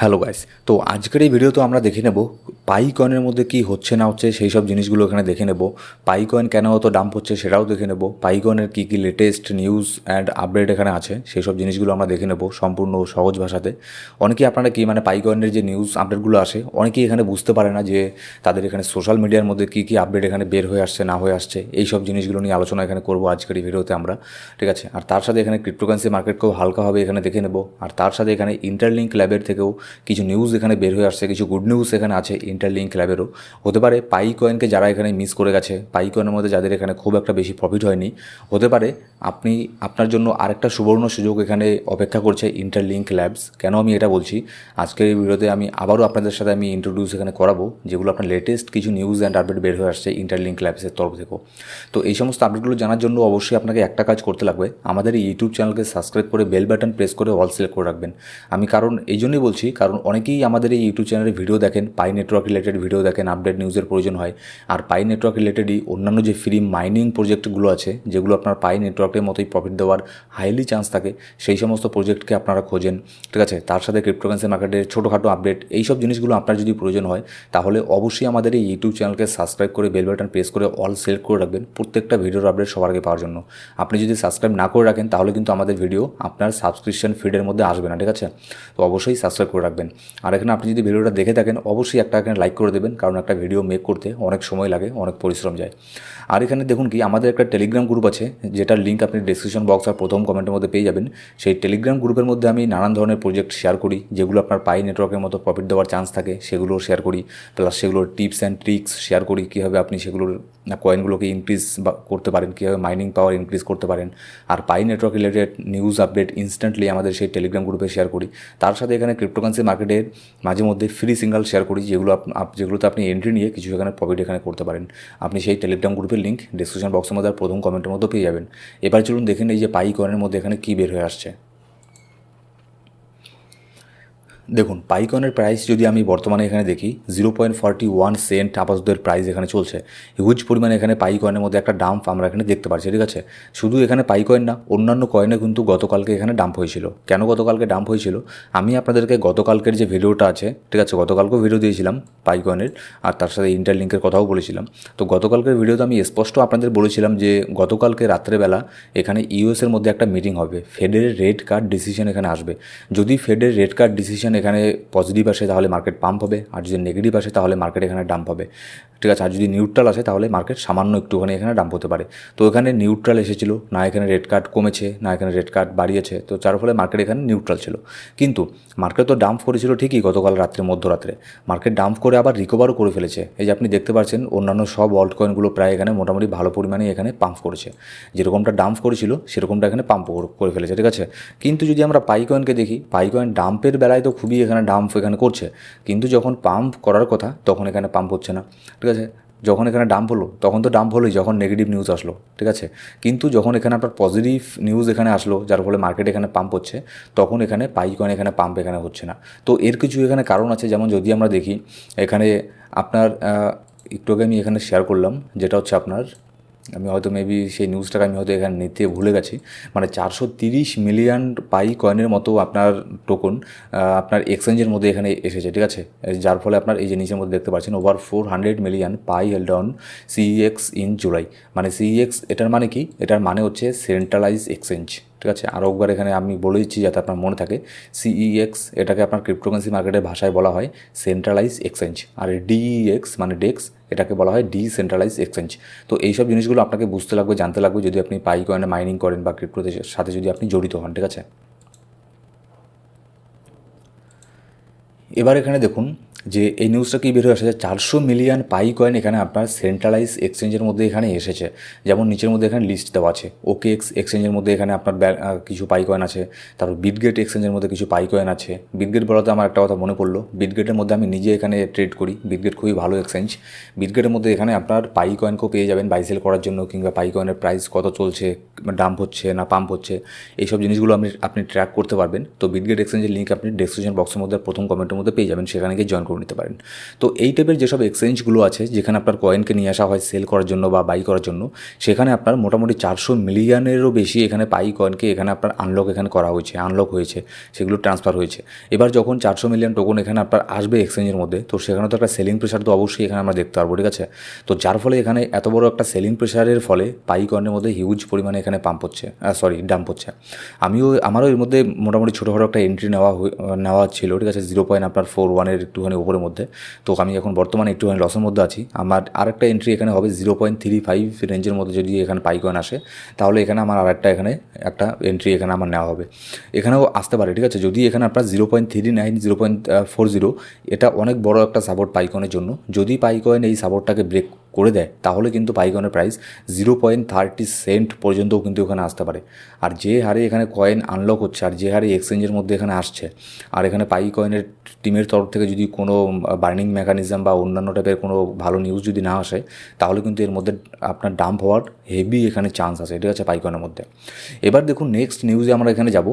Hello guys তো আজকের এই ভিডিওতে আমরা দেখে নেব পাই কয়েনের মধ্যে কি হচ্ছে না হচ্ছে, সেই সব জিনিসগুলো এখানে দেখে নেব। পাই কয়েন কেন অত ডাম্প হচ্ছে সেটাও দেখে নেব। পাই কয়েনের কী কী লেটেস্ট নিউজ অ্যান্ড আপডেট এখানে আছে, সেই সব জিনিসগুলো আমরা দেখে নেব সম্পূর্ণ সহজ ভাষাতে। অনেকেই আপনারা কি মানে পাই কয়েনের যে নিউজ আপডেটগুলো আসে, অনেকেই এখানে বুঝতে পারে না যে তাদের এখানে সোশ্যাল মিডিয়ার মধ্যে কী কী আপডেট এখানে বের হয়ে আসছে, না হয়ে আসছে, এই সব জিনিসগুলো নিয়ে আলোচনা এখানে করব আজকের এই ভিডিওতে আমরা, ঠিক আছে? আর তার সাথে এখানে ক্রিপ্টোকারেন্সি মার্কেটকেও হালকাভাবে এখানে দেখে নেব। আর তার সাথে এখানে ইন্টারলিঙ্ক ল্যাবের থেকেও কিছু নিউজ এখানে বের হয়ে আসছে, কিছু গুড নিউজ এখানে আছে ইন্টারলিঙ্ক ল্যাবেরও হতে পারে পাই কয়েনকে যারা এখানে মিস করে গেছে পাই কয়েনের মধ্যে যাদের এখানে খুব একটা বেশি প্রফিট হয়নি, হতে পারে আপনি, আপনার জন্য আরেকটা সুবর্ণ সুযোগ এখানে অপেক্ষা করছে ইন্টারলিঙ্ক ল্যাবস কেন আমি এটা বলছি? আজকের এই ভিডিওতে আমি আবারও আপনাদের সাথে আমি ইন্ট্রোডিউস এখানে করাবো, যেগুলো আপনার লেটেস্ট কিছু নিউজ অ্যান্ড আপডেট বের হয়ে আসছে ইন্টারলিঙ্ক ল্যাবসের তরফ থেকেও। তো এই সমস্ত আপডেটগুলো জানার জন্য অবশ্যই আপনাকে একটা কাজ করতে লাগবে, আমাদের ইউটিউব চ্যানেলকে সাবস্ক্রাইব করে বেল বাটন প্রেস করে অল সিলেক্ট করে রাখবেন। আমি কারণ এই জন্যই বলছি কারণ অনেকেই আমাদের এই ইউটিউব চ্যানেলে ভিডিও দেখেন পাই নেটওয়ার্ক রিলেটেড ভিডিও দেখেন আপডেট নিউজের প্রয়োজন হয়। আর পাই নেটওয়ার্ক রিলেটেডই অন্যান্য যে ফ্রি মাইনিং প্রজেক্টগুলো আছে, যেগুলো আপনার পাই নেটওয়ার্কের মতোই প্রফিট দেওয়ার হাইলি চান্স থাকে, সেই সমস্ত প্রজেক্টকে আপনারা খোঁজেন। ঠিক আছে? তার সাথে ক্রিপ্টোকারেন্সি মার্কেটের ছোটোখাটো আপডেট এই সব জিনিসগুলো আপনার যদি প্রয়োজন হয়, তাহলে অবশ্যই আমাদের এই ইউটিউব চ্যানেলকে সাবস্ক্রাইব করে বেল বাটন প্রেস করে অল সিলেক্ট করে রাখবেন, প্রত্যেকটা ভিডিওর আপডেট সবার আগে পাওয়ার জন্য। আপনি যদি সাবস্ক্রাইব না করে রাখেন, তাহলে কিন্তু আমাদের ভিডিও আপনার সাবস্ক্রিপশন ফিডের মধ্যে আসবে না, ঠিক আছে? তো অবশ্যই সাবস্ক্রাইব করে রাখবেন। আর এখানে আপনি যদি ভিডিওটা দেখে থাকেন, অবশ্যই একটা এখানে লাইক করে দেবেন, কারণ একটা ভিডিও মেক করতে অনেক সময় লাগে, অনেক পরিশ্রম যায়। আর এখানে দেখুন কি, আমাদের একটা টেলিগ্রাম গ্রুপ আছে, যেটার লিঙ্ক আপনি ডিসক্রিপশন বক্স আর প্রথম কমেন্টের মধ্যে পেয়ে যাবেন। সেই টেলিগ্রাম গ্রুপের মধ্যে আমি নানান ধরনের প্রজেক্ট শেয়ার করি, যেগুলো আপনার পাই নেটওয়ার্কের মতো প্রফিট দেওয়ার চান্স থাকে সেগুলো শেয়ার করি। প্লাস সেগুলোর টিপস অ্যান্ড ট্রিক্স শেয়ার করি, কীভাবে আপনি সেগুলোর কয়েনগুলোকে ইনক্রিজ করতে পারেন, কীভাবে মাইনিং পাওয়ার ইনক্রিজ করতে পারেন। আর Pi network related news update instantly আমাদের সেই টেলিগ্রাম গ্রুপে শেয়ার করি। তার সাথে এখানে ক্রিপ্টোকারেন্সি মার্কেটের মাঝে মধ্যে ফ্রি সিঙ্গাল শেয়ার করি, যেগুলো যেগুলোতে আপনি এন্ট্রি নিয়ে কিছু এখানে প্রফিট এখানে করতে পারেন। আপনি সেই টেলিগ্রাম গ্রুপের লিঙ্ক ডিসক্রিপশন বক্সের মধ্যে প্রথম কমেন্টের মধ্যে পেয়ে যাবেন। এবার চলুন দেখেন এই যে পাই কয়েনের মধ্যে এখানে কী বের হয়ে আসছে। দেখুন, পাইকনের প্রাইস যদি আমি বর্তমানে এখানে দেখি zero point forty one cent আপাতত প্রাইস এখানে চলছে। হিউজ পরিমাণে এখানে পাই কয়েনের মধ্যে একটা ডাম্প আমরা এখানে দেখতে পাচ্ছি, ঠিক আছে? শুধু এখানে পাই কয়েন না, অন্যান্য কয়েনে কিন্তু গতকালকে এখানে ডাম্প হয়েছিল। কেন গতকালকে ডাম্প হয়েছিল? আমি আপনাদেরকে গতকালকের যে ভিডিওটা আছে, ঠিক আছে? গতকালকেও ভিডিও দিয়েছিলাম পাই কয়েনের আর তার সাথে ইন্টার ইন্টারলিঙ্কের কথাও বলেছিলাম। তো গতকালকের ভিডিওতে আমি স্পষ্ট আপনাদের বলেছিলাম যে, গতকালকে রাত্রেবেলা এখানে ইউএসের মধ্যে একটা মিটিং হবে। ফেডের রেড কার্ড ডিসিশন এখানে আসবে। যদি ফেডের রেড কার্ড ডিসিশন এখানে পজিটিভ আসে তাহলে মার্কেট পাম্প হবে, আর যদি নেগেটিভ আসে তাহলে মার্কেট এখানে ডাম্প হবে। ঠিক আছে, আর যদি নিউট্রাল আসে তাহলে মার্কেট সামান্য একটুখানি এখানে ডাম্প হতে পারে। তো এখানে নিউট্রাল এসেছিল, না এখানে রেড কার্ড কমেছে, না এখানে রেড কার্ড বাড়িয়েছে, তো যার ফলে মার্কেট এখানে নিউট্রাল ছিল। কিন্তু মার্কেট তো ডাম্প করেছিল ঠিকই গতকাল রাত্রে, মধ্যরাত্রে। মার্কেট ডাম্প করে আবার রিকভারও করে ফেলেছে। এই যে আপনি দেখতে পাচ্ছেন, অন্যান্য সব অল্ট কয়েনগুলো প্রায় এখানে মোটামুটি ভালো পরিমাণে এখানে পাম্প করেছে। যেরকমটা ডাম্প করেছিল, সেরকমটা এখানে পাম্প করে ফেলেছে, ঠিক আছে? কিন্তু যদি আমরা পাই কয়েনকে দেখি পাই কয়েন ডাম্পের বেলায় তো খুবই এখানে ডাম্প এখানে করছে। কিন্তু যখন পাম্প করার কথা, তখন এখানে পাম্প হচ্ছে না। ঠিক আছে? যখন এখানে ডাম্প হলো, তখন তো ডাম্প হলোই, যখন নেগেটিভ নিউজ আসলো। ঠিক আছে? কিন্তু যখন এখানে আপনার পজিটিভ নিউজ এখানে আসলো, যার ফলে মার্কেট এখানে পাম্প হচ্ছে, তখন এখানে পাই কয়েন এখানে পাম্প এখানে হচ্ছে না। তো এর কিছু এখানে কারণ আছে, যেমন যদি আমরা দেখি, এখানে আপনার একটু আগে আমি এখানে শেয়ার করলাম, যেটা হচ্ছে আপনার আমি হয়তো মেবি সেই নিউজটাকে আমি হয়তো এখানে নিতে ভুলে গেছি। মানে চারশো তিরিশ মিলিয়ন পাই কয়েনের মতো আপনার টোকন আপনার এক্সচেঞ্জের মধ্যে এখানে এসেছে, ঠিক আছে? যার ফলে আপনার এই যে নিচের মধ্যে দেখতে পাচ্ছেন over four hundred million Pi held on CEX in July মানে সিইএক্স এটার মানে কি? এটার মানে হচ্ছে সেন্ট্রালাইজ এক্সচেঞ্জ ঠিক আছে? আরও একবার এখানে আমি বলে দিচ্ছি যাতে আপনার মনে থাকে। সিইএক্স এটাকে আপনার ক্রিপ্টোকারেন্সি মার্কেটের ভাষায় বলা হয় সেন্ট্রালাইজ এক্সচেঞ্জ আর ডিইএক্স মানে ডেক্স এটাকে বলা হয় ডিসেন্ট্রালাইজ এক্সচেঞ্জ তো এইসব জিনিসগুলো আপনাকে বুঝতে লাগবে, জানতে লাগবে যদি আপনি পাই কয়েনে মাইনিং করেন বা ক্রিপ্টোতে সাথে যদি আপনি জড়িত হন, ঠিক আছে? এবার এখানে দেখুন যে এই নিউজটা কি বের হয়ে এসেছে? চারশো মিলিয়ন পাই কয়েন এখানে আপনার সেন্ট্রালাইজ এক্সচেঞ্জের মধ্যে এখানে এসেছে। যেমন নিচের মধ্যে এখানে লিস্ট দেওয়া আছে। ওকে এক্স এক্সচেঞ্জের মধ্যে এখানে আপনার কিছু পাই কয়েন আছে। তারপর বিটগেট এক্সচেঞ্জের মধ্যে কিছু পাই কয়েন আছে। বিটগেট বলাতে আমার একটা কথা মনে পড়ল। বিটগেটের মধ্যে আমি নিজে এখানে ট্রেড করি। বিটগেট খুবই ভালো এক্সচেঞ্জ বিটগেটের মধ্যে এখানে আপনার পাই কয়েনকেও পেয়ে যাবেন বাইসেল করার জন্য কিংবা পাই কয়েনের প্রাইস কত চলছে ডাম্প হচ্ছে না পাম্প হচ্ছে, এইসব জিনিসগুলো আপনি আপনি ট্র্যাক করতে পারবেন। তো বিটগেট এক্সচেঞ্জের লিঙ্ক আপনি ডেসক্রিপশন বক্সের মধ্যে, প্রথম কমেন্টের মধ্যে পেয়ে যাবেন। সেখানে গিয়ে জয়েন করে নিতে পারেন। তো এই টাইপের যেসব এক্সচেঞ্জগুলো আছে, যেখানে আপনার কয়েনকে নিয়ে আসা হয় সেল করার জন্য বা বাই করার জন্য, সেখানে আপনার মোটামুটি চারশো মিলিয়নেরও বেশি এখানে পাই কয়েনকে এখানে আপনার আনলক এখানে করা হয়েছে আনলক হয়েছে, সেগুলো ট্রান্সফার হয়েছে। এবার যখন চারশো মিলিয়ন টোকন এখানে আপনার আসবে এক্সচেঞ্জের মধ্যে, তো সেখানে তো একটা সেলিং প্রেশার তো অবশ্যই এখানে আমরা দেখতে পারব, ঠিক আছে? তো যার ফলে এখানে এত বড় একটা সেলিং প্রেশারের ফলে পাই কয়েনের মধ্যে হিউজ পরিমাণে এখানে পাম্প হচ্ছে সরি ডাম্প হচ্ছে। আমিও, আমারও এর মধ্যে মোটামুটি ছোটোখাটো একটা এন্ট্রি নেওয়া নেওয়া ছিল, ঠিক আছে? জিরো পয়েন্ট আপনার ফোর ওয়ানের একটুখানি উপরের মধ্যে। তো আমি এখন বর্তমানে একটুখানি লসের মধ্যে আছি। আমার আরেকটা এন্ট্রি এখানে হবে জিরো পয়েন্ট থ্রি ফাইভ রেঞ্জের মধ্যে যদি এখানে পাইকয়েন আসে, তাহলে এখানে আমার আরেকটা এখানে একটা এন্ট্রি এখানে আমার নেওয়া হবে। এখানেও আসতে পারে, ঠিক আছে? যদি এখানে আপনার zero point three nine zero point four zero এটা অনেক বড় একটা সাপোর্ট পাইকনের জন্য। যদি পাইকয়েন এই সাপোর্টটাকে ব্রেক করে দেয়, তাহলে কিন্তু পাইকনের price zero point thirty cent পর্যন্তও কিন্তু এখানে আসতে পারে। আর যে হারে এখানে কয়েন আনলক হচ্ছে, আর যে হারে এক্সচেঞ্জের মধ্যে এখানে আসছে, আর এখানে পাই কয়েনের টিমের তরফ থেকে যদি কোনো বার্নিং মেকানিজম বা অন্যান্য টাইপের কোনো ভালো নিউজ যদি না আসে, তাহলে কিন্তু এর মধ্যে আপনার ডাম্প হওয়ার হেভি এখানে চান্স আছে। ঠিক আছে পাইকনের মধ্যে। এবার দেখুন নেক্সট নিউজে আমরা এখানে যাব।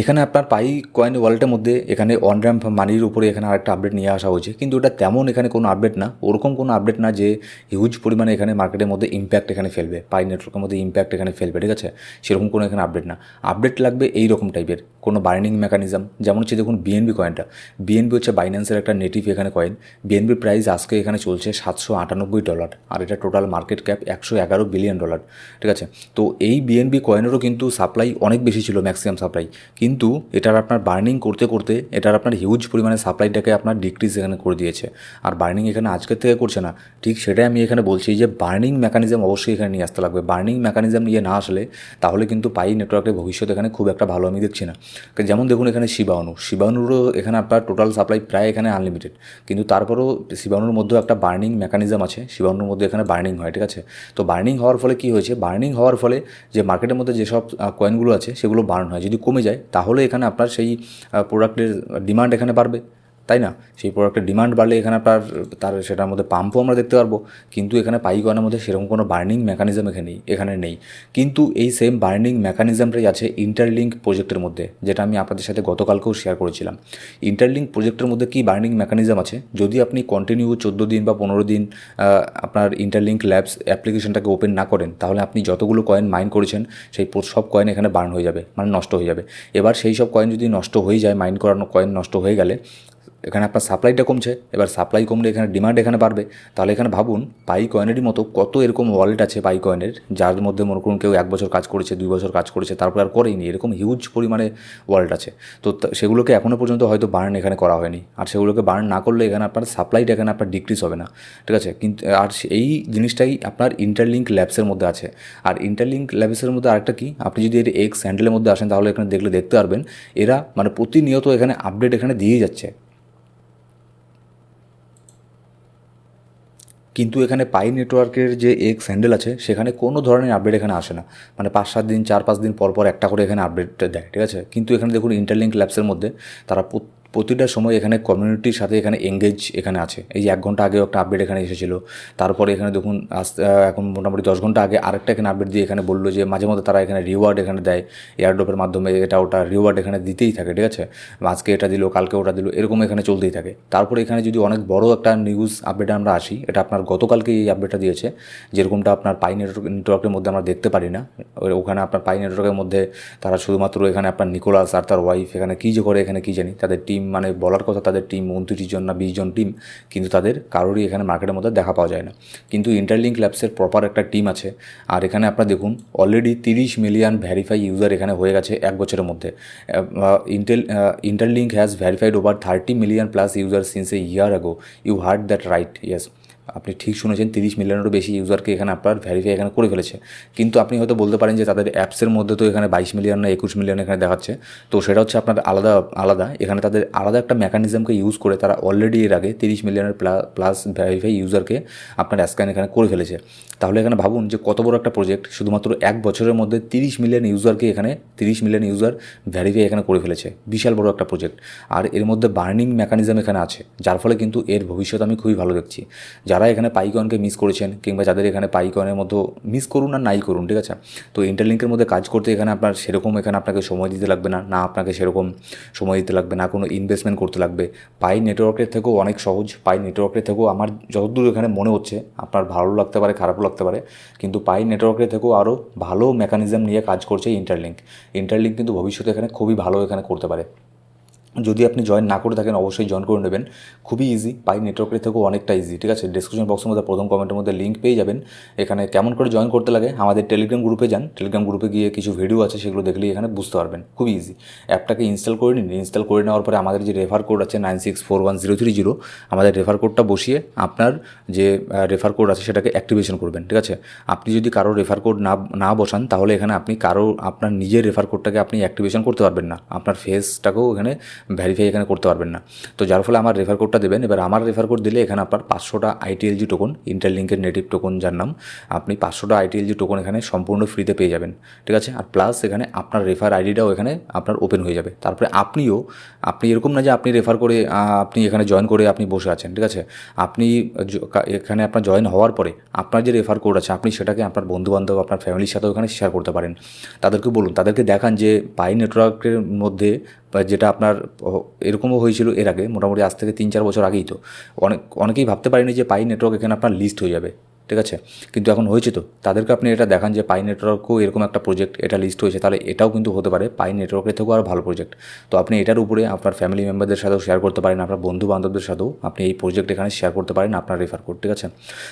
এখানে আপনার পাই কয়েন ওয়ালেটের মধ্যে এখানে অন র্যাম্প মানির উপরে এখানে আরেকটা আপডেট নিয়ে আসা হয়েছে। কিন্তু এটা তেমন এখানে কোনো আপডেট না। ওরকম কোনো আপডেট না যে হিউজ পরিমাণে এখানে মার্কেটের মধ্যে ইম্প্যাক্ট এখানে ফেলবে। পাই নেটওয়ার্কের মধ্যে ইম্প্যাক্ট এখানে ফেলবে, ঠিক আছে? সেরকম কোনো এখানে আপডেট না। আপডেট লাগবে এই রকম টাইপের কোনো বার্নিং মেকানিজম যেমন হচ্ছে দেখুন বিএনবি কয়েনটা বিএনবি হচ্ছে বাইন্যান্সের একটা নেটিভ এখানে কয়েন বিএনবির প্রাইস আজকে এখানে চলছে সাতশো আটানব্বই ডলার আর এটা টোটাল মার্কেট ক্যাপ একশো এগারো বিলিয়ন ডলার ঠিক আছে? তো এই বিএনবি কয়েনেরও কিন্তু সাপ্লাই অনেক বেশি ছিল ম্যাক্সিমাম সাপ্লাই কিন্তু এটার আপনার বার্নিং করতে করতে এটার আপনার হিউজ পরিমাণে সাপ্লাইটাকে আপনার ডিক্রিজ এখানে করে দিয়েছে। আর বার্নিং এখানে আজকের থেকে করছে না। ঠিক সেটাই আমি এখানে বলছি যে বার্নিং মেকানিজম অবশ্যই এখানে নিয়ে আসতে লাগবে। বার্নিং মেকানিজম নিয়ে না আসলে তাহলে কিন্তু পাই নেটওয়ার্কের ভবিষ্যৎ এখানে খুব একটা ভালো আমি দেখছি না। যেমন দেখুন এখানে শিবাণু। শিবাণুরও এখানে আপনার টোটাল সাপ্লাই প্রায় এখানে আনলিমিটেড কিন্তু তারপরেও শিবাণুর মধ্যেও একটা বার্নিং মেকানিজম আছে। শিবাণুর মধ্যে এখানে বার্নিং হয়, ঠিক আছে? তো বার্নিং হওয়ার ফলে কী হয়েছে? বার্নিং হওয়ার ফলে যে মার্কেটের মধ্যে যেসব কয়েনগুলো আছে সেগুলো বার্ন হয়। যদি কমে যায় তাহলে এখানে আপনার সেই প্রোডাক্টের ডিমান্ড এখানে বাড়বে। তাই না? সেই প্রোডাক্টের ডিমান্ড বাড়লে এখানে আপনার, তার সেটার মধ্যে পাম্পও আমরা দেখতে পারব। কিন্তু এখানে পাই কয়েনের মধ্যে সেরকম কোনো বার্নিং মেকানিজম এখানে এখানে নেই। কিন্তু এই সেম বার্নিং মেকানিজমটাই আছে ইন্টারলিঙ্ক প্রজেক্টের মধ্যে, যেটা আমি আপনাদের সাথে গতকালকেও শেয়ার করেছিলাম। ইন্টারলিঙ্ক প্রজেক্টের মধ্যে কি বার্নিং মেকানিজম আছে? যদি আপনি কন্টিনিউ চোদ্দ দিন বা পনেরো দিন আপনার ইন্টারলিঙ্ক ল্যাবস অ্যাপ্লিকেশনটাকে ওপেন না করেন, তাহলে আপনি যতগুলো কয়েন মাইন করেছেন, সেই সব কয়েন এখানে বার্ন হয়ে যাবে মানে নষ্ট হয়ে যাবে। এবার সেই সব কয়েন যদি নষ্ট হয়ে যায় মাইন করানো কয়েন নষ্ট হয়ে গেলে এখানে আপনার সাপ্লাইটা কমছে, এবার সাপ্লাই কমলে এখানে ডিমান্ড এখানে বাড়বে। তাহলে এখানে ভাবুন পাই কয়েনেরই মতো কত এরকম ওয়ালেট আছে পাই কয়েনের যার মধ্যে মনে করুন কেউ এক বছর কাজ করেছে, দুই বছর কাজ করেছে, তারপর আর করেইনি এরকম হিউজ পরিমাণে ওয়ালেট আছে। তো সেগুলোকে এখনও পর্যন্ত হয়তো বার্ন এখানে করা হয়নি। আর সেগুলোকে বার্ন না করলে এখানে আপনার সাপ্লাইটা এখানে আপনার ডিক্রিজ হবে না। ঠিক আছে? কিন্তু, আর এই জিনিসটাই আপনার ইন্টারলিঙ্ক ল্যাবসের মধ্যে আছে। আর ইন্টারলিঙ্ক ল্যাবসের মধ্যে আরেকটা কি? আপনি যদি এর এক্স হ্যান্ডেলের মধ্যে আসেন, তাহলে এখানে দেখলে দেখতে পারবেন, এরা মানে প্রতিনিয়ত এখানে আপডেট এখানে দিয়েই যাচ্ছে। কিন্তু এখানে পাই নেটওয়ার্কের যে এক্স স্যান্ডেল আছে, সেখানে কোনো ধরনের আপডেট এখানে আসে না। মানে পাঁচ, সাত দিন, চার, পাঁচ দিন পর পর একটা করে এখানে আপডেট দেয়, ঠিক আছে? কিন্তু এখানে দেখুন ইন্টারলিঙ্ক ল্যাবসের মধ্যে তারা প্রতিটা সময় এখানে কমিউনিটির সাথে এখানে এঙ্গেজ এখানে আছে। এই যে এক ঘণ্টা আগেও একটা আপডেট এখানে এসেছিল। তারপরে এখানে দেখুন এখন মোটামুটি দশ ঘণ্টা আগে আরেকটা এখানে আপডেট দিয়ে এখানে বলল যে মাঝে মধ্যে তারা এখানে রিওয়ার্ড এখানে দেয়। এয়ারড্রপের মাধ্যমে এটা ওটা রিওয়ার্ড এখানে দিতেই থাকে, ঠিক আছে? আজকে এটা দিল, কালকে ওটা দিল, এরকম এখানে চলতেই থাকে। তারপরে এখানে যদি অনেক বড় একটা নিউজ আপডেটে আমরা আসি, এটা আপনার গতকালকে এই আপডেটটা দিয়েছে। যেরকমটা আপনার পাই নেটওয়ার্ক নেটওয়ার্কের মধ্যে আমরা দেখতে পারি না। ওখানে আপনার পাই নেটওয়ার্কের মধ্যে তারা শুধুমাত্র এখানে আপনার নিকোলাস আর তার ওয়াইফ এখানে কী যে করে, এখানে কী জানি, তাদের টিম মানে বলার কথা তাদের টিম উনত্রিশ জন না বিশ জন টিম কিন্তু তাদের কারোরই এখানে মার্কেটের মধ্যে দেখা পাওয়া যায় না। কিন্তু ইন্টারলিঙ্ক ল্যাবসের প্রপার একটা টিম আছে, আর এখানে আপনারা দেখুন অলরেডি তিরিশ মিলিয়ন ভ্যারিফাই ইউজার এখানে হয়ে গেছে এক বছরের মধ্যে। Intel Interlink has verified over thirty million plus user since a year ago you heard that right yes আপনি ঠিক শুনেছেন, তিরিশ মিলিয়নেরও বেশি ইউজারকে এখানে আপনার ভ্যারিফাই এখানে করে ফেলেছে। কিন্তু আপনি হয়তো বলতে পারেন যে তাদের অ্যাপসের মধ্যে তো এখানে বাইশ মিলিয়ন না একুশ মিলিয়ন এখানে দেখাচ্ছে। তো সেটা হচ্ছে আপনার আলাদা আলাদা। এখানে তাদের আলাদা একটা মেকানিজমকে ইউজ করে তারা অলরেডি এর আগে তিরিশ মিলিয়নের প্লাস ভ্যারিফাই ইউজারকে আপনার স্ক্যান এখানে করে ফেলেছে। তাহলে এখানে ভাবুন যে কত বড় একটা প্রজেক্ট শুধুমাত্র এক বছরের মধ্যে তিরিশ মিলিয়ন ইউজারকে এখানে তিরিশ মিলিয়ন ইউজার ভ্যারিফাই এখানে করে ফেলেছে। বিশাল বড় একটা প্রজেক্ট আর এর মধ্যে বার্নিং মেকানিজম এখানে আছে, যার ফলে কিন্তু এর ভবিষ্যৎ আমি খুবই ভালো দেখছি। যার যারা এখানে পাইকনকে মিস করেছেন কিংবা যাদের এখানে পাইকনের মধ্যে মিস করুন আর নাই করুন, ঠিক আছে? তো ইন্টারলিঙ্কের মধ্যে কাজ করতে এখানে আপনার সেরকম এখানে আপনাকে সময় দিতে লাগবে না না আপনাকে সেরকম সময় দিতে লাগবে, না কোনো ইনভেস্টমেন্ট করতে লাগবে। পাই নেটওয়ার্কের থেকেও অনেক সহজ পাই নেটওয়ার্কের থেকেও আমার যতদূর এখানে মনে হচ্ছে, আপনার ভালো লাগতে পারে, খারাপও লাগতে পারে, কিন্তু পাই নেটওয়ার্কের থেকেও আরও ভালো মেকানিজম নিয়ে কাজ করছে ইন্টারলিঙ্ক ইন্টারলিঙ্ক কিন্তু ভবিষ্যতে এখানে খুবই ভালো এখানে করতে পারে। যদি আপনি জয়েন না করে থাকেন, অবশ্যই জয়েন করে নেবেন। খুবই ইজি পাই নেটওয়ার্কের থেকেও অনেকটা ইজি ঠিক আছে? ডিসক্রিপশন বক্সের মধ্যে, প্রথম কমেন্টের মধ্যে লিঙ্ক পেয়ে যাবেন। এখানে কেমন করে জয়েন করতে লাগে, আমাদের টেলিগ্রাম গ্রুপে যান। টেলিগ্রাম গ্রুপে গিয়ে কিছু ভিডিও আছে, সেগুলো দেখলেই এখানে বুঝতে পারবেন। খুবই ইজি অ্যাপটাকে ইনস্টল করে নিন। ইনস্টল করে নেওয়ার পরে আমাদের যে রেফার কোড আছে nine six four one zero three zero আমাদের রেফার কোডটা বসিয়ে আপনার যে রেফার কোড আছে, সেটাকে অ্যাক্টিভেশন করবেন, ঠিক আছে? আপনি যদি কারও রেফার কোড না না বসান, তাহলে এখানে আপনি কারও, আপনার নিজের রেফার কোডটাকে আপনি অ্যাক্টিভেশন করতে পারবেন না। আপনার ফেসটাকেও এখানে ভ্যারিফাই এখানে করতে পারবেন না। তো যার ফলে আমার রেফার কোডটা দেবেন। এবার আমার রেফার কোড দিলে এখানে আপনার পাঁচশোটা আইটিএলজি টোকন ইন্টারলিঙ্কের নেটিভ টোকন যার নাম, আপনি পাঁচশোটা আইটিএলজি টোকন এখানে সম্পূর্ণ ফ্রিতে পেয়ে যাবেন। ঠিক আছে? আর প্লাস এখানে আপনার রেফার আইডিটাও এখানে আপনার ওপেন হয়ে যাবে। তারপরে আপনিও, আপনি এরকম না যে আপনি রেফার করে আপনি এখানে জয়েন করে আপনি বসে আছেন। ঠিক আছে? আপনি এখানে আপনার জয়েন হওয়ার পরে আপনার যে রেফার কোড আছে, আপনি সেটাকে আপনার বন্ধুবান্ধব, আপনার ফ্যামিলির সাথেও এখানে শেয়ার করতে পারেন। তাদেরকে বলুন, তাদেরকে দেখান যে পাই নেটওয়ার্কের মধ্যে বা যেটা আপনার এরকমও হয়েছিল এর আগে, মোটামুটি আজ থেকে তিন চার বছর আগেই তো। অনেক, অনেকেই ভাবতে পারেনি যে পাই নেটওয়ার্ক এখানে আপনার লিস্ট হয়ে যাবে। ঠিক আছে? কিন্তু এখন হয়েছে তো। তাদেরকে আপনি এটা দেখান যে পাই নেটওয়ার্কও এরকম একটা প্রজেক্ট এটা লিস্ট হয়েছে। তাহলে এটাও কিন্তু হতে পারে। পাই নেটওয়ার্কের থেকেও আরও ভালো প্রজেক্ট তো আপনি এটার উপরে আপনার ফ্যামিলি মেম্বারদের সাথেও শেয়ার করতে পারেন, আপনার বন্ধু বান্ধবদের সাথেও আপনি এই প্রজেক্ট এখানে শেয়ার করতে পারেন আপনার রেফার কোড ঠিক আছে?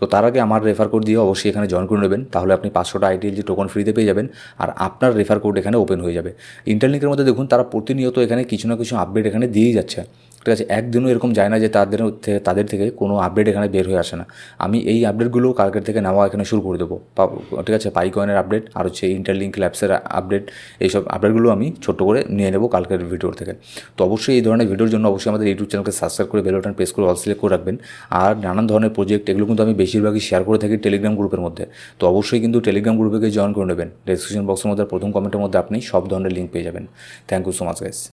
তো তার আগে আমার রেফার কোড দিয়ে অবশ্যই এখানে জয়েন করে নেবেন। তাহলে আপনি পাঁচশোটা আইটিএল যে টোকন ফ্রিতে পেয়ে যাবেন আর আপনার রেফার কোড এখানে ওপেন হয়ে যাবে। ইন্টারলিঙ্কের মধ্যে দেখুন, তারা প্রতিনিয়ত এখানে কিছু না কিছু আপডেট এখানে দিয়েই যাচ্ছে। ঠিক আছে, একদিনও এরকম যায় না যে তাদের তাদের থেকে কোনো আপডেট এখানে বের হয়ে আসে না। আমি এই আপডেটগুলো কালকের থেকে নেওয়া এখানে শুরু করে দেবো। ঠিক আছে পাইকয়েনের আপডেট আর হচ্ছে ইন্টারলিঙ্ক ল্যাবসের আপডেট এইসব আপডেটগুলো আমি ছোট্ট করে নিয়ে নেব কালকের ভিডিওর থেকে। তো অবশ্যই এই ধরনের ভিডিওর জন্য অবশ্যই আমাদের ইউটিউব চ্যানেলকে সাবস্ক্রাইব করে বেল বাটন প্রেস করে অল সিলেক্ট করে রাখবেন। আর নানান ধরনের প্রজেক্ট এগুলো কিন্তু আমি বেশিরভাগই শেয়ার করে থাকি টেলিগ্রাম গ্রুপের মধ্যে। তো অবশ্যই কিন্তু টেলিগ্রাম গ্রুপে জয়েন করে নেবেন। ডিসক্রিপশন বক্সের মধ্যে প্রথম কমেন্টের মধ্যে আপনি সব ধরনের লিঙ্ক পেয়ে যাবেন। Thank you so much guys